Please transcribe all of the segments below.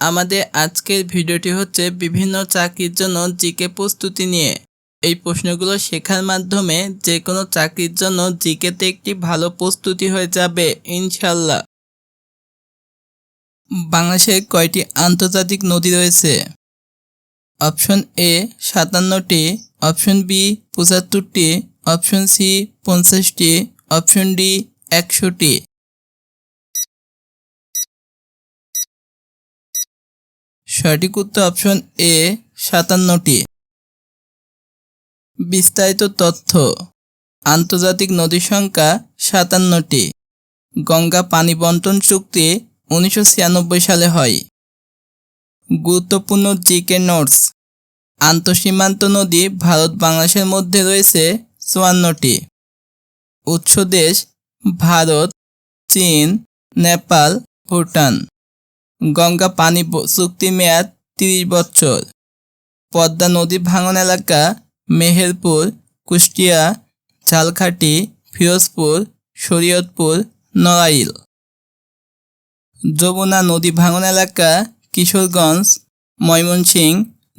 আমাদের আজকের ভিডিওটি হচ্ছে বিভিন্ন চাকরির জন্য জিকে প্রস্তুতি নিয়ে। এই প্রশ্নগুলো শেখার মাধ্যমে যে কোনো চাকরির জন্য জিকেতে একটি ভালো প্রস্তুতি হয়ে যাবে ইনশাল্লাহ বাংলাদেশে কয়টি আন্তর্জাতিক নদী রয়েছে? অপশন এ সাতান্নটি, অপশন বি পঁচাত্তরটি, অপশন সি পঞ্চাশটি, অপশন ডি একশোটি। সঠিক উত্তর অপশন এ, সাতান্নটি। বিস্তারিত তথ্য। আন্তর্জাতিক নদীর সংখ্যা সাতান্নটি। গঙ্গা পানি বন্টন চুক্তি উনিশশো ছিয়ানব্বই সালে হয়। গুরুত্বপূর্ণ জিকে নোটস। আন্তঃসীমান্ত নদী ভারত বাংলাদেশের মধ্যে রয়েছে চুয়ান্নটি। উৎস দেশ ভারত, চীন, নেপাল, ভুটান। গঙ্গা পানি চুক্তি মেয়াদ তিরিশ বছর। পদ্মা নদী ভাঙন এলাকা মেহেরপুর, কুষ্টিয়া ঝালখাটি ফিরোজপুর, শরীয়তপুর, নড়াইল। যমুনা নদী ভাঙন এলাকা কিশোরগঞ্জ, ময়মনসিংহ,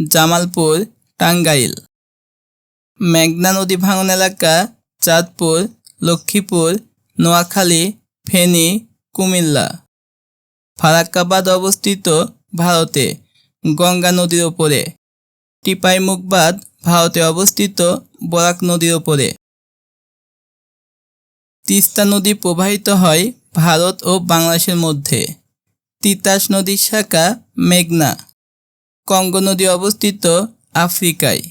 জামালপুর, টাঙ্গাইল। মেঘনা নদী ভাঙন এলাকা চাঁদপুর, লক্ষ্মীপুর, নোয়াখালী, ফেনী, কুমিল্লা। ফারাক্কাবাদ অবস্থিত ভারতে, গঙ্গা নদীর ওপরে। টিপাইমুখবাদ ভারতে অবস্থিত বরাক নদীর ওপরে। তিস্তা নদী প্রবাহিত হয় ভারত ও বাংলাদেশের মধ্যে। তিতাস নদীর শাখা মেঘনা। কঙ্গ নদী অবস্থিত আফ্রিকায়।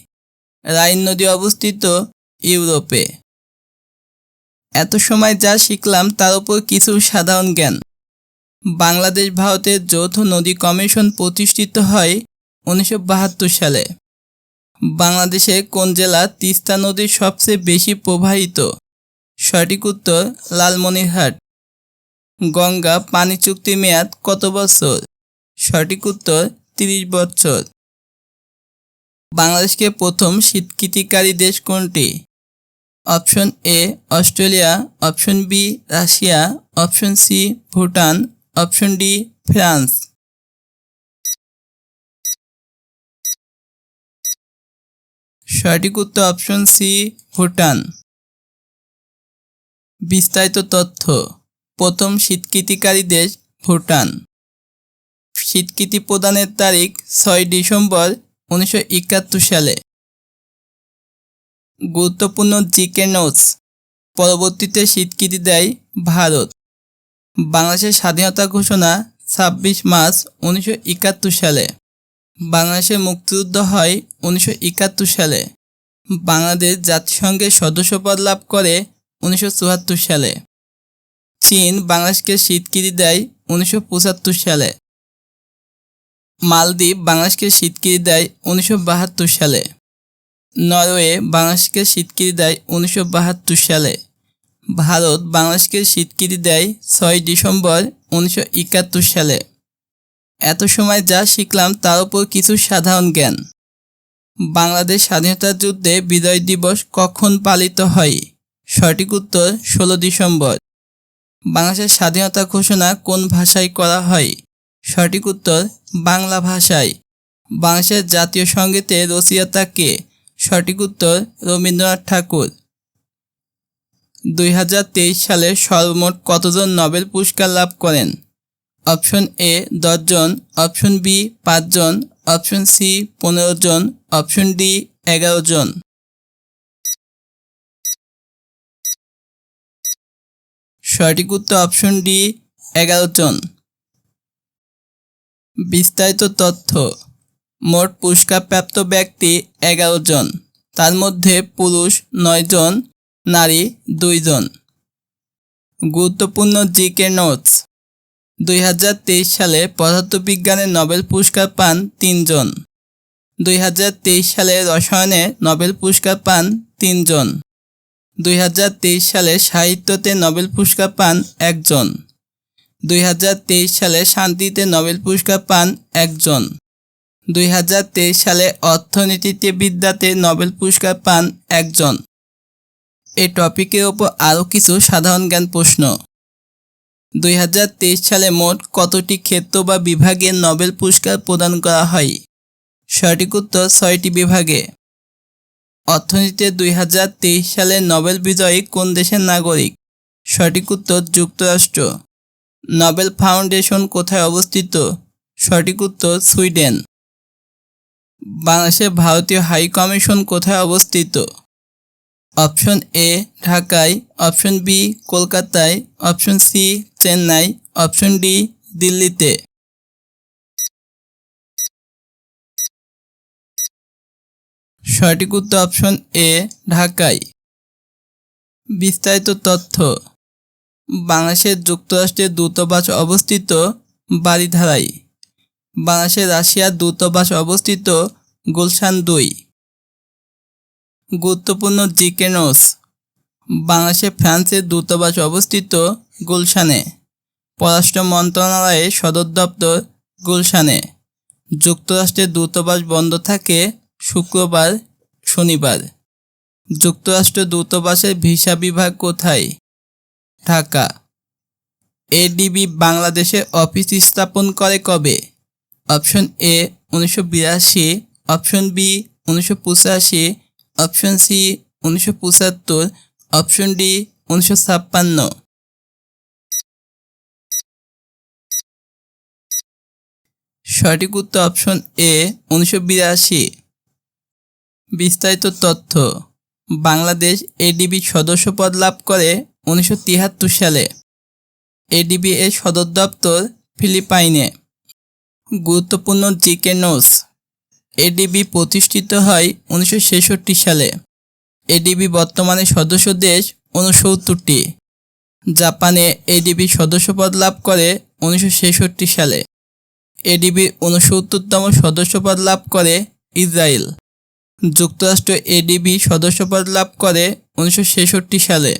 রাইন নদী অবস্থিত ইউরোপে। এত সময় যা শিখলাম তার উপর কিছু সাধারণ জ্ঞান। বাংলাদেশ ভারতের যৌথ নদী কমিশন প্রতিষ্ঠিত হয় উনিশশো বাহাত্তর সালে। বাংলাদেশে কোন জেলা তিস্তা নদীর সবচেয়ে বেশি প্রবাহিত? সঠিক উত্তর, লালমনিরহাট। গঙ্গা, পানি চুক্তি মেয়াদ কত বছর? সঠিক উত্তর, তিরিশ বছর। বাংলাদেশকে প্রথম স্বীকৃতিকারী দেশ কোনটি? Option A, Australia, option B, Russia, option C, Bhutan option D, France. সঠিক উত্তর অপশন সি, ভুটান। বিস্তারিত তথ্য। প্রথম স্বীকৃতিকারী দেশ ভুটান। স্বীকৃতি প্রদানের তারিখ ছয় ডিসেম্বর উনিশশো একাত্তর সালে। গুরুত্বপূর্ণ জিকে নোটস। পরবর্তীতে স্বীকৃতি দেয় ভারত। বাংলাদেশের স্বাধীনতা ঘোষণা ছাব্বিশ মার্চ উনিশশো একাত্তর সালে। বাংলাদেশের মুক্তিযুদ্ধ হয় উনিশশো একাত্তর সালে। বাংলাদেশ জাতিসংঘের সদস্যপদ লাভ করে উনিশশো চুয়াত্তর সালে। চীন বাংলাদেশকে স্বীকৃতি দেয় উনিশশো পঁচাত্তর সালে। মালদ্বীপ বাংলাদেশকে স্বীকৃতি দেয় উনিশশো বাহাত্তর সালে। নরওয়ে বাংলাদেশকে স্বীকৃতি দেয় উনিশশো বাহাত্তর সালে। ভারত বাংলাদেশকে স্বীকৃতি দেয় ছয় ডিসেম্বর উনিশশো একাত্তর সালে। এত সময় যা শিখলাম তার উপর কিছু সাধারণ জ্ঞান। বাংলাদেশ স্বাধীনতা যুদ্ধে বিজয় দিবস কখন পালিত হয়? সঠিক উত্তর, ষোলো ডিসেম্বর। বাংলাদেশের স্বাধীনতা ঘোষণা কোন ভাষায় করা হয়? সঠিক উত্তর, বাংলা ভাষায়। বাংলাদেশের জাতীয় সঙ্গীতে রচয়িতা কে? সঠিক উত্তর, রবীন্দ্রনাথ ঠাকুর। দুই হাজার তেইশ সালে সর্বমোট কতজন নোবেল পুরস্কার লাভ করেন? অপশন এ, দশজন, অপশন বি, পাঁচজন, অপশন সি পনেরো জন অপশন ডি এগারো জন সঠিক উত্তর অপশন ডি এগারো জন বিস্তারিত তথ্য। মোট পুরস্কারপ্রাপ্ত ব্যক্তি এগারো জন তার মধ্যে পুরুষ নয় জন নারী দুইজন। গুরুত্বপূর্ণ জিকে নোটস। দুই হাজার তেইশ সালে পদার্থবিজ্ঞানে নোবেল পুরস্কার পান তিনজন। দুই হাজার তেইশ সালে রসায়নে নোবেল পুরস্কার পান তিনজন। দুই হাজার তেইশ সালে সাহিত্যতে নোবেল পুরস্কার পান একজন। দুই হাজার তেইশ সালে শান্তিতে নোবেল পুরস্কার পান একজন। দুই হাজার তেইশ সালে অর্থনীতিতে বিদ্যাতে নোবেল পুরস্কার পান একজন। এই টপিকের ওপর আরও কিছু সাধারণ জ্ঞান প্রশ্ন। দুই হাজার তেইশ সালে মোট কতটি ক্ষেত্র বা বিভাগে নোবেল পুরস্কার প্রদান করা হয়? সঠিক উত্তর ছয়টি বিভাগে। অর্থনীতিতে দুই হাজার তেইশ সালে নোবেল বিজয়ী কোন দেশের নাগরিক? সঠিক উত্তর যুক্তরাষ্ট্র। নোবেল ফাউন্ডেশন কোথায় অবস্থিত? সঠিক উত্তর সুইডেন। বাংলাদেশের ভারতীয় হাই কমিশন কোথায় অবস্থিত? অপশন এ ঢাকায়, অপশন বি কলকাতায়, option C Chennai, option D দিল্লিতে। সঠিক উত্তর অপশন এ ঢাকায়। বিস্তারিত তথ্য। বাংলাদেশের যুক্তরাষ্ট্রের দূতাবাস অবস্থিত বাড়িধারায় বাংলাদেশের রাশিয়ার দূতাবাস অবস্থিত গুলশান দুই। গুরুত্বপূর্ণ জিকে নোস। বাংলাদেশে ফ্রান্সের দূতাবাস অবস্থিত গুলশানে। পররাষ্ট্র মন্ত্রণালয়ের সদর দপ্তর গুলশানে। যুক্তরাষ্ট্রের দূতাবাস বন্ধ থাকে শুক্রবার, শনিবার। যুক্তরাষ্ট্র দূতাবাসের ভিসা বিভাগ কোথায়? ঢাকা। এডিবি বাংলাদেশে অফিস স্থাপন করে কবে? অপশন এ, উনিশশো বিরাশি, অপশন বি, উনিশশো পঁচাশি অপশন সি উনিশশো পঁচাত্তর, অপশন ডি উনিশশো ছাপ্পান্ন। সঠিক উত্তর অপশন এ উনিশশো বিরাশি। বিস্তারিত তথ্য, বাংলাদেশ এডিবি সদস্যপদ লাভ করে উনিশশো তিয়াত্তর সালে। এডিবি এর সদর দপ্তর ফিলিপাইনে। গুরুত্বপূর্ণ জিকে নোস এডিবি প্রতিষ্ঠিত হয় উনিশশো ছেষট্টি সালে। এডিবি বর্তমানে সদস্য দেশ উনসত্তরটি। জাপানে এডিবি সদস্যপদ লাভ করে উনিশশো ছেষট্টি সালে। এডিবি উনসত্তরতম সদস্যপদ লাভ করে ইসরায়েল। যুক্তরাষ্ট্র এডিবি সদস্যপদ লাভ করে উনিশশো ছেষট্টি সালে।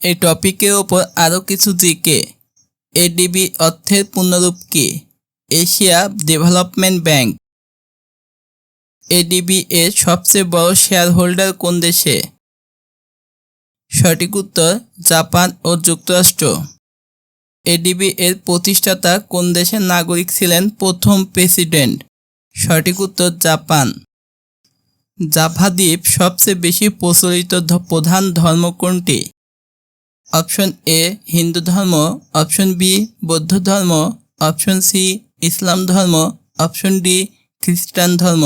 এই টপিকের ওপর আরও কিছু জিকে এডিবি অর্থের পূর্ণরূপ কি? Asia development bank. এডিবি এর সবচেয়ে বড় শেয়ার হোল্ডার কোন দেশে? সঠিক উত্তর, জাপান ও যুক্তরাষ্ট্র। এডিবি এর প্রতিষ্ঠাতা কোন দেশের নাগরিক ছিলেন প্রথম প্রেসিডেন্ট? সঠিক উত্তর, জাপান। জাভা দ্বীপ সবচেয়ে বেশি প্রচলিত প্রধান ধর্ম কোনটি? অপশন এ হিন্দু ধর্ম, অপশন বি বৌদ্ধ ধর্ম, অপশন সি ইসলাম ধর্ম, অপশন ডি খ্রিস্টান ধর্ম।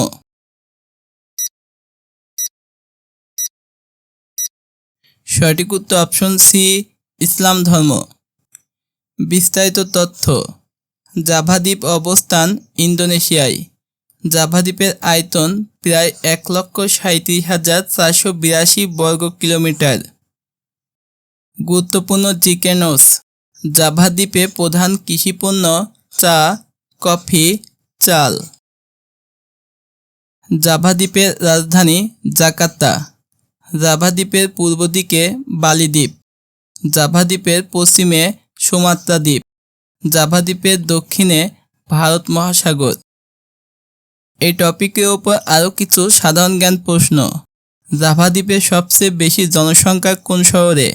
সঠিক উত্তর অপশন সি ইসলাম ধর্ম। বিস্তারিত তথ্য। জাভাদ্বীপ অবস্থান ইন্দোনেশিয়ায়। জাভাদ্বীপের আয়তন প্রায় এক লক্ষ সাঁত্রিশ হাজার চারশো বিরাশি বর্গ কিলোমিটার। গুরুত্বপূর্ণ জিকেনোস জাভা দ্বীপে প্রধান কৃষিপণ্য চা, কফি, চাল। জাভা দ্বীপের রাজধানী জাকার্তা। জাভা দ্বীপের পূর্ব দিকে বালি দ্বীপ, জাভা দ্বীপের পশ্চিমে সুমাত্রা দ্বীপ, জাভা দ্বীপের দক্ষিণে ভারত মহাসাগর। এই টপিকের ওপর আরও কিছু সাধারণ জ্ঞান প্রশ্ন। জাভা দ্বীপের সবচেয়ে বেশি জনসংখ্যা কোন শহরে?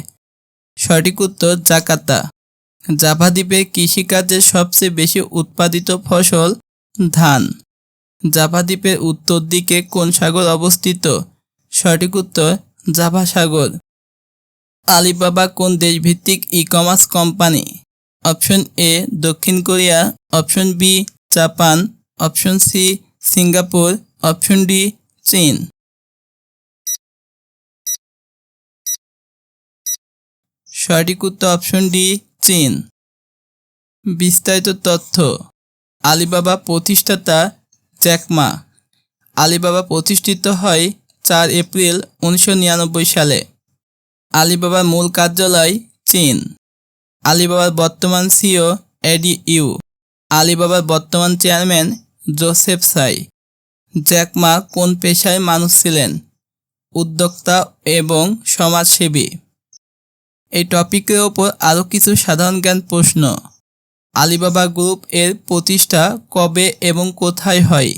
সঠিক উত্তর জাকাতা জাভা দ্বীপে কৃষিকাজের সবচেয়ে বেশি উৎপাদিত ফসল ধান। জাভা দ্বীপের উত্তর দিকে কোন সাগর অবস্থিত? সঠিক উত্তর জাভা সাগর আলিবাবা কোন দেশভিত্তিক e commerce company option A, দক্ষিণ Korea. Option B, Japan. Option C, Singapore. Option D, চীন। সঠিক উত্তর অপশন ডি, চীন। বিস্তারিত তথ্য। আলিবাবা প্রতিষ্ঠাতা জ্যাকমা। আলিবাবা প্রতিষ্ঠিত হয় চার এপ্রিল উনিশশো নিরানব্বই সালে। আলিবাবার মূল কার্যালয় চীন। আলিবাবার বর্তমান সিও এডি ইউ। আলিবাবার বর্তমান চেয়ারম্যান জোসেফ সাই। জ্যাকমা কোন পেশায় মানুষ ছিলেন? উদ্যোক্তা এবং সমাজসেবী। এই টপিকের ওপর আরও কিছু সাধারণ জ্ঞান প্রশ্ন। আলিবাবা গ্রুপ এর প্রতিষ্ঠা কবে এবং কোথায় হয়?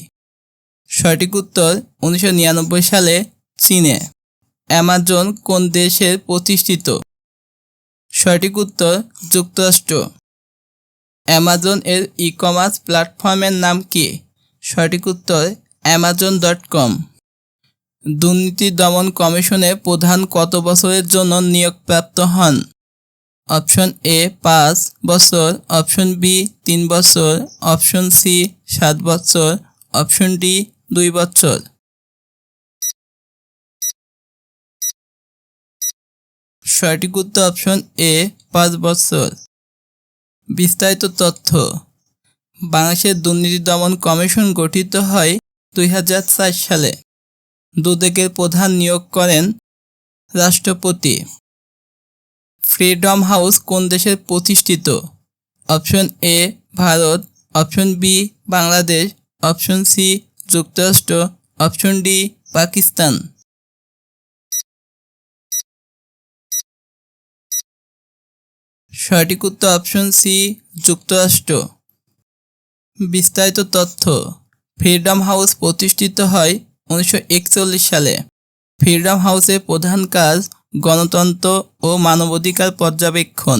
সঠিক উত্তর উনিশশো নিরানব্বই সালে চীনে। অ্যামাজন কোন দেশের প্রতিষ্ঠিত? সঠিক উত্তর যুক্তরাষ্ট্র। অ্যামাজন এর ই কমার্স প্ল্যাটফর্মের নাম কি? সঠিক উত্তর অ্যামাজন ডট কম। দুর্নীতি দমন কমিশনে প্রধান কত বছরের জন্য নিয়োগপ্রাপ্ত হন? অপশন এ পাঁচ বছর, অপশন বি তিন বছর, অপশন সি সাত বছর, অপশন ডি দুই বছর। সঠিক উত্তর অপশন এ পাঁচ বছর। বিস্তারিত তথ্য। বাংলাদেশের দুর্নীতি দমন কমিশন গঠিত হয় দুই হাজার চার সালে। দুদকের প্রধান নিয়োগ করেন রাষ্ট্রপতি। ফ্রিডম হাউস কোন দেশের প্রতিষ্ঠিত? Option A Bharat. Option B Bangladesh. Option C যুক্তরাষ্ট্র অপশন ডি পাকিস্তান। সঠিক উত্তর অপশন সি যুক্তরাষ্ট্র। বিস্তারিত তথ্য ফ্রিডম হাউস প্রতিষ্ঠিত হয় উনিশশো একচল্লিশ সালে। ফ্রিডম হাউসের প্রধান কাজ গণতন্ত্র ও মানবাধিকার পর্যবেক্ষণ।